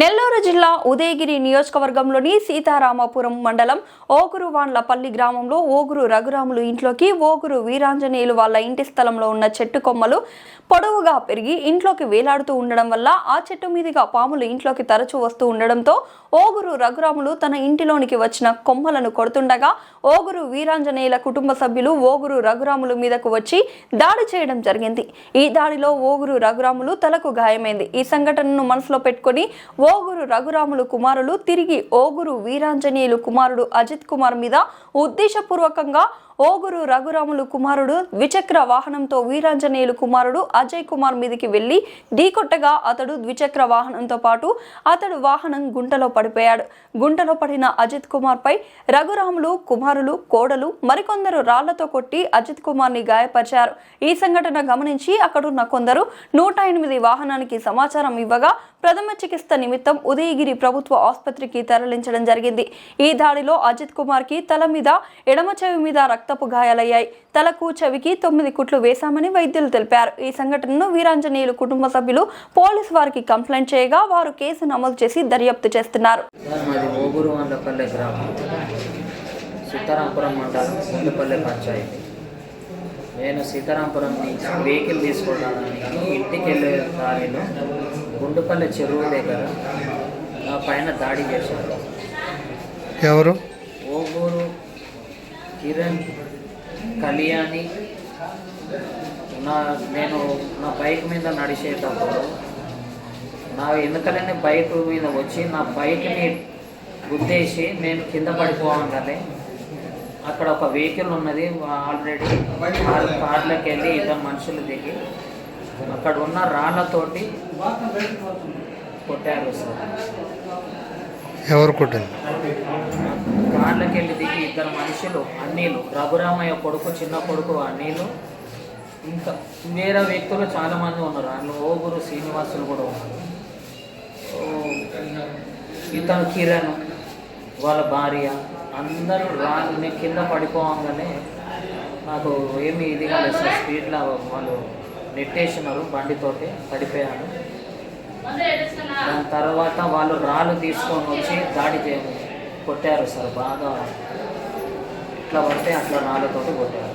నెల్లూరు జిల్లా ఉదయగిరి నియోజకవర్గంలోని సీతారామపురం మండలం ఓగురు వాండ్లపల్లి గ్రామంలో ఓగురు రఘురాములు ఇంట్లోకి ఓగురు వీరాంజనేయులు వాళ్ళ ఇంటి స్థలంలో ఉన్న చెట్టు కొమ్మలు పొడవుగా పెరిగి ఇంట్లోకి వేలాడుతూ ఉండడం వల్ల ఆ చెట్టు మీదుగా పాములు ఇంట్లోకి తరచూ వస్తూ ఉండడంతో ఓగురు రఘురాములు తన ఇంటిలోనికి వచ్చిన కొమ్మలను కొడుతుండగా ఓగురు వీరాంజనేయుల కుటుంబ సభ్యులు ఓగురు రఘురాములు మీదకు వచ్చి దాడి చేయడం జరిగింది. ఈ దాడిలో ఓగురు రఘురాములు తలకు గాయమైంది. ఈ సంఘటనను మనసులో పెట్టుకొని ఓగురు రఘురాములు కుమారులు తిరిగి ఓగురు వీరాంజనేయులు కుమారుడు అజిత్ కుమార్ మీద ఉద్దేశపూర్వకంగా ఓగురు రఘురాములు కుమారుడు ద్విచక్ర వాహనంతో వీరాంజనేయులు కుమారుడు అజయ్ కుమార్ మీదికి వెళ్ళి ఢీకొట్టగా అతడు ద్విచక్ర వాహనంతో పాటు అతడు వాహనం గుంటలో పడిపోయాడు. గుంటలో పడిన అజిత్ కుమార్ పై రఘురాములు కుమారులు కోడలు మరికొందరు రాళ్ళతో కొట్టి అజిత్ కుమార్ని గాయపరిచారు. ఈ సంఘటన గమనించి అక్కడున్న కొందరు నూట ఎనిమిది వాహనానికి సమాచారం ఇవ్వగా ప్రథమ చికిత్స నిమిత్తం ఉదయగిరి ప్రభుత్వ ఆసుపత్రికి తరలించడం జరిగింది. ఈ దాడిలో అజిత్ కుమార్కి తల మీద ఎడమ చెవి మీద రక్తపు గాయాలయ్యాయి. తలకు చెవికి తొమ్మిది కుట్లు వేశామని వైద్యులు తెలిపారు. ఈ సంఘటనను వీరాంజనేయులు కుటుంబ సభ్యులు పోలీసు వారికి కంప్లైంట్ చేయగా వారు కేసు నమోదు చేసి దర్యాప్తు చేస్తున్నారు. సీతారాంపురం మండలం ముందుపల్లె పంచాయతీ. నేను సీతారాంపురం నుంచి వెహికల్ తీసుకోవడానికి ఇంటికి వెళ్ళే దారిలో గుండుపల్లె చెరువు దగ్గర నా పైన దాడి చేశారు. ఎవరు? ఓగూరు కిరణ్ కళ్యాణి నా నేను నా బైక్ మీద నడిచేటప్పుడు నా ఎందుకనే బైక్ మీద వచ్చి నా బైక్ని గుద్దేసి నేను కింద పడిపోవగానే అక్కడ ఒక వెహికల్ ఉన్నది ఆల్రెడీ కార్లోకి వెళ్ళి ఇద్దరు మనుషులు దిగి అక్కడ ఉన్న రాళ్ళతోటి కొట్టారు సార్. ఎవరు కొట్టారు? కార్లకి వెళ్ళి దిగి ఇద్దరు మనుషులు అన్నీలు. రఘురామయ్య కొడుకు చిన్న కొడుకు అన్నీలు. ఇంకా వేరే వ్యక్తులు చాలామంది ఉన్నారు. అందులో ఓగురు శ్రీనివాసులు కూడా ఉన్నారు. ఇతను కిరణ్ వాళ్ళ భార్య. అందరూ రాళ్ళు నేను కింద పడిపోవంగానే నాకు ఏమి ఇది కాలేదు సార్. స్పీడ్లో వాళ్ళు నెట్టేసినారు బండితోటి పడిపోయాను. దాని తర్వాత వాళ్ళు రాళ్ళు తీసుకొని వచ్చి దాడి చేయ కొట్టారు సార్ బాగా. ఇట్లా పడితే అట్లా నాలుగుతోటి కొట్టారు.